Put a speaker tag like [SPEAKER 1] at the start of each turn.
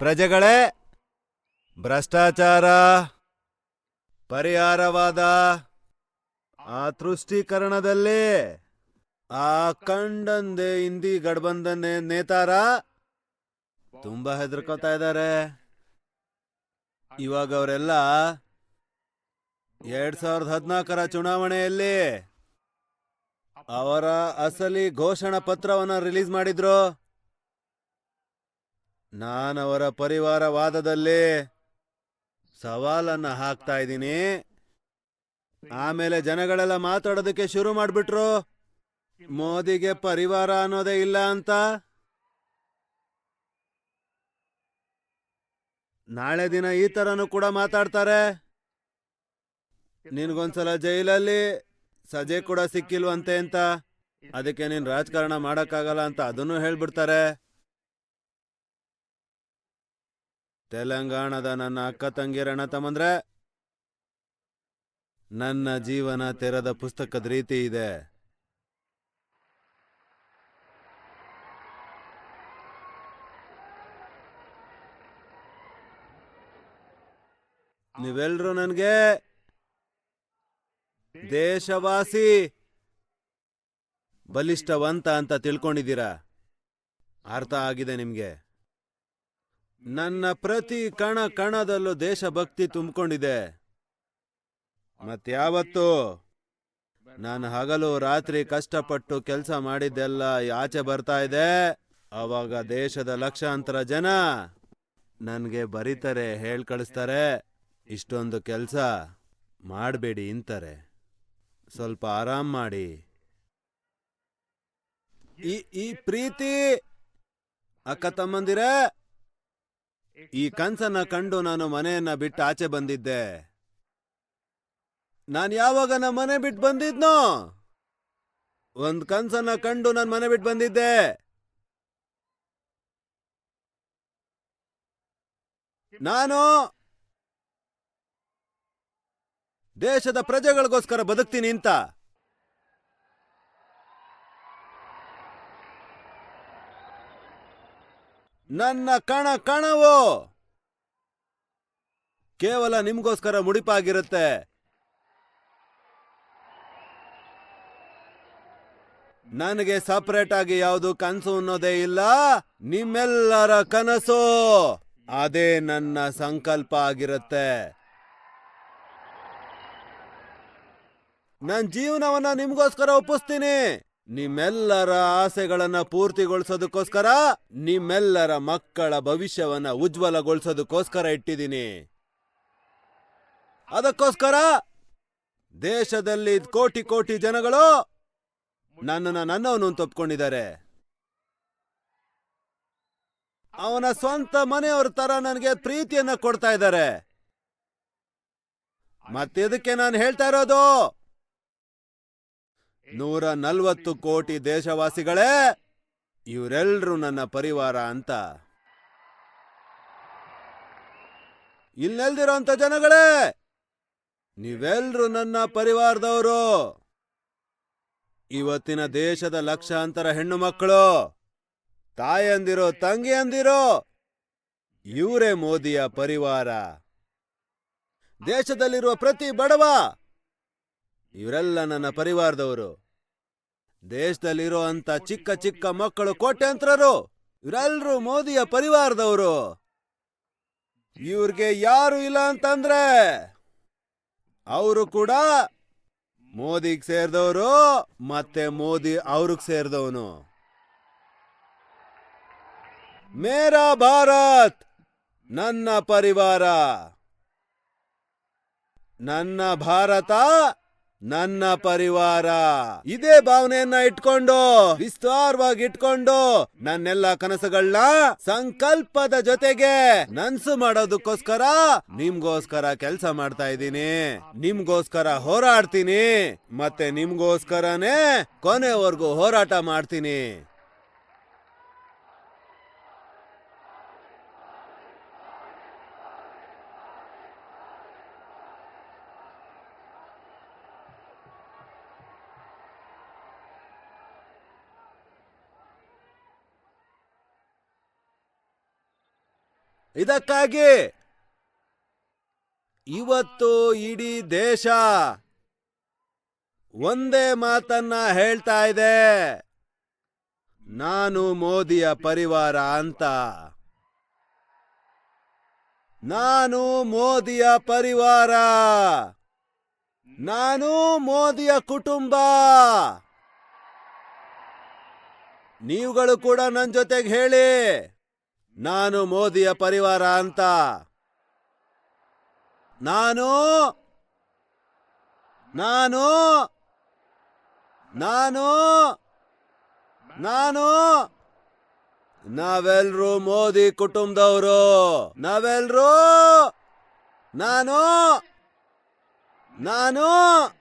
[SPEAKER 1] ಪ್ರಜೆಗಳೇ, ಭ್ರಷ್ಟಾಚಾರ, ಪರಿಹಾರವಾದ ಆ ತೃಷ್ಟೀಕರಣದಲ್ಲಿ ಆ ಕಂಡಂದೆ ಹಿಂದಿ ಗಡ್ಬಂದನೆ ನೇತಾರ ತುಂಬಾ ಹೆದರ್ಕೋತಾ ಇದ್ದಾರೆ. ಇವಾಗ ಅವರೆಲ್ಲ ಎರಡ್ ಸಾವಿರದ ಹದಿನಾಲ್ಕರ ಚುನಾವಣೆಯಲ್ಲಿ ಅವರ ಅಸಲಿ ಘೋಷಣಾ ಪತ್ರವನ್ನ ರಿಲೀಸ್ ಮಾಡಿದ್ರು. ನಾನವರ ಪರಿವಾರ ಸವಾಲನ್ನು ಸವಾಲನ್ನ ಹಾಕ್ತಾ ಇದ್ದೀನಿ. ಆಮೇಲೆ ಜನಗಳೆಲ್ಲ ಮಾತಾಡೋದಕ್ಕೆ ಶುರು ಮಾಡ್ಬಿಟ್ರು. ಮೋದಿಗೆ ಪರಿವಾರ ಅನ್ನೋದೇ ಇಲ್ಲ ಅಂತ. ನಾಳೆ ದಿನ ಈ ಥರನೂ ಕೂಡ ಮಾತಾಡ್ತಾರೆ. ನಿನ್ಗೊಂದ್ಸಲ ಜೈಲಲ್ಲಿ ಸಜೆ ಕೂಡ ಸಿಕ್ಕಿಲ್ವಂತೆ ಅಂತ. ಅದಕ್ಕೆ ನೀನ್ ರಾಜಕಾರಣ ಮಾಡೋಕ್ಕಾಗಲ್ಲ ಅಂತ ಅದನ್ನು ಹೇಳ್ಬಿಡ್ತಾರೆ. ತೆಲಂಗಾಣದ ನನ್ನ ಅಕ್ಕ ತಂಗಿಯರಣ್ಣ ತಮ್ಮಂದ್ರೆ? ನನ್ನ ಜೀವನ ತೆರೆದ ಪುಸ್ತಕದ ರೀತಿ ಇದೆ. ನೀವೆಲ್ರೂ ನನಗೆ? ದೇಶವಾಸಿ! ಬಲಿಷ್ಠವಂತ ಅಂತ ತಿಳ್ಕೊಂಡಿದ್ದೀರಾ? ಅರ್ಥ ಆಗಿದೆ ನಿಮ್ಗೆ. ನನ್ನ ಪ್ರತಿ ಕಣ ಕಣದಲ್ಲೂ ದೇಶಭಕ್ತಿ ತುಂಬಿಕೊಂಡಿದೆ. ಮತ್ಯಾವತ್ತು ನಾನು ಹಗಲು ರಾತ್ರಿ ಕಷ್ಟಪಟ್ಟು ಕೆಲಸ ಮಾಡಿದ್ದೆಲ್ಲ ಆಚೆ ಬರ್ತಾ ಇದೆ. ಅವಾಗ ದೇಶದ ಲಕ್ಷಾಂತರ ಜನ ನನಗೆ ಬರೀತಾರೆ ಹೇಳ್ ಕಳಿಸ್ತಾರೆ ಇಷ್ಟೊಂದು ಕೆಲಸ ಮಾಡಬೇಡಿ ಅಂತಾರೆ ಸ್ವಲ್ಪ ಆರಾಮ್ ಮಾಡಿ. ಈ ಈ ಪ್ರೀತಿ, ಅಕ್ಕ ತಮ್ಮಂದಿರ! ಈ ಕನ್ಸನ್ನ ಕಂಡು ನಾನು ಮನೆಯನ್ನ ಬಿಟ್ಟು ಆಚೆ ಬಂದಿದ್ದೆ. ನಾನು ಯಾವಾಗ ನಮ್ಮ ಮನೆ ಬಿಟ್ಟು ಬಂದಿದ್ನೋ? ಒಂದ್ ಕನ್ಸನ್ನ ಕಂಡು ನಾನು ಮನೆ ಬಿಟ್ಟು ಬಂದಿದ್ದೆ. ನಾನು ದೇಶದ ಪ್ರಜೆಗಳಿಗೋಸ್ಕರ ಬದುಕ್ತೀನಿ ಅಂತ. ನನ್ನ ಕಣ ಕಣವು? ಕೇವಲ ನಿಮಗೋಸ್ಕರ ಮುಡಿಪಾಗಿರುತ್ತೆ. ನನಗೆ ಸಪರೇಟ್ ಆಗಿ ಯಾವುದು ಕನಸು ಅನ್ನೋದೇ ಇಲ್ಲ, ನಿಮ್ಮೆಲ್ಲರ ಕನಸು. ಅದೇ ನನ್ನ ಸಂಕಲ್ಪ ಆಗಿರುತ್ತೆ. ನನ್ನ ಜೀವನವನ್ನ ನಿಮ್ಗೋಸ್ಕರ ಒಪ್ಪಿಸ್ತೀನಿ. ನಿಮ್ಮೆಲ್ಲರ ಆಸೆಗಳನ್ನ ಪೂರ್ತಿಗೊಳಿಸೋದಕ್ಕೋಸ್ಕರ, ನಿಮ್ಮೆಲ್ಲರ ಮಕ್ಕಳ ಭವಿಷ್ಯವನ್ನ ಉಜ್ವಲಗೊಳಿಸೋದಕ್ಕೋಸ್ಕರ ಇಟ್ಟಿದ್ದೀನಿ. ಅದಕ್ಕೋಸ್ಕರ ದೇಶದಲ್ಲಿ ಕೋಟಿ ಕೋಟಿ ಜನಗಳು ನನ್ನನ್ನ ನನ್ನವನು ತಪ್ಕೊಂಡಿದ್ದಾರೆ ಅವನ ಸ್ವಂತ ಮನೆಯವ್ರ ತರ ನನಗೆ ಪ್ರೀತಿಯನ್ನ ಕೊಡ್ತಾ ಇದ್ದಾರೆ. ಮತ್ತೆದಕ್ಕೆ ನಾನು ಹೇಳ್ತಾ ಇರೋದು? ನೂರ ನಲ್ವತ್ತು ಕೋಟಿ ದೇಶವಾಸಿಗಳೇ ಇವರೆಲ್ಲರೂ ನನ್ನ ಪರಿವಾರ ಅಂತ. ಇಲ್ಲೆಲ್ದಿರೋಂಥ ಜನಗಳೇ ನೀವೆಲ್ಲರೂ ನನ್ನ ಪರಿವಾರದವರು. ಇವತ್ತಿನ ದೇಶದ ಲಕ್ಷಾಂತರ ಹೆಣ್ಣು ಮಕ್ಕಳು ತಾಯಂದಿರೋ, ತಂಗಿಯಂದಿರೋ, ಇವರೇ ಮೋದಿಯ ಪರಿವಾರ. ದೇಶದಲ್ಲಿರುವ ಪ್ರತಿ ಬಡವ ಇವರೆಲ್ಲ ನನ್ನ ಪರಿವಾರದವರು. ದೇಶದಲ್ಲಿರೋ ಅಂತ ಚಿಕ್ಕ ಚಿಕ್ಕ ಮಕ್ಕಳು ಕೋಟ್ಯಾಂತರರು. ಇವರೆಲ್ಲರೂ ಮೋದಿಯ ಪರಿವಾರದವರು. ಇವ್ರಿಗೆ ಯಾರು ಇಲ್ಲ ಅಂತಂದ್ರೆ ಅವರು ಕೂಡ ಮೋದಿಗ್ ಸೇರಿದವರು ಮತ್ತೆ ಮೋದಿ ಅವ್ರಿಗೆ ಸೇರಿದವನು. ಮೇರಾ ಭಾರತ್! ನನ್ನ ಪರಿವಾರ. ನನ್ನ ಭಾರತ ನನ್ನ ಪರಿವಾರ. ಇದೇ ಭಾವನೆಯನ್ನ ಇಟ್ಕೊಂಡು, ವಿಸ್ತಾರವಾಗಿ ಇಟ್ಕೊಂಡು, ನನ್ನೆಲ್ಲ ಕನಸುಗಳನ್ನ ಸಂಕಲ್ಪದ ಜೊತೆಗೆ ನನ್ಸು ಮಾಡೋದಕ್ಕೋಸ್ಕರ ನಿಮ್ಗೋಸ್ಕರ ಕೆಲಸ ಮಾಡ್ತಾ ಇದ್ದೀನಿ. ನಿಮ್ಗೋಸ್ಕರ ಹೋರಾಡ್ತೀನಿ. ಮತ್ತೆ ನಿಮ್ಗೋಸ್ಕರನೇ ಕೊನೆವರೆಗೂ ಹೋರಾಟ ಮಾಡ್ತೀನಿ. ಇದಕ್ಕಾಗಿ ಇವತ್ತು ಇಡೀ ದೇಶ ಒಂದೇ ಮಾತನ್ನ ಹೇಳ್ತಾ ಇದೆ. ನಾನು ಮೋದಿಯ ಪರಿವಾರ ಅಂತ. ನಾನು ಮೋದಿಯ ಪರಿವಾರ. ನಾನು ಮೋದಿಯ ಕುಟುಂಬ. ನೀವುಗಳು ಕೂಡ ನನ್ನ ಜೊತೆಗೆ ಹೇಳಿ. ನಾನು ಮೋದಿಯ ಪರಿವಾರ ಅಂತ. ನಾನು ನಾನು ನಾನು ನಾನು. ನಾವೆಲ್ರೂ ಮೋದಿ ಕುಟುಂಬದವರು. ನಾವೆಲ್ರೂ ನಾನು ನಾನು.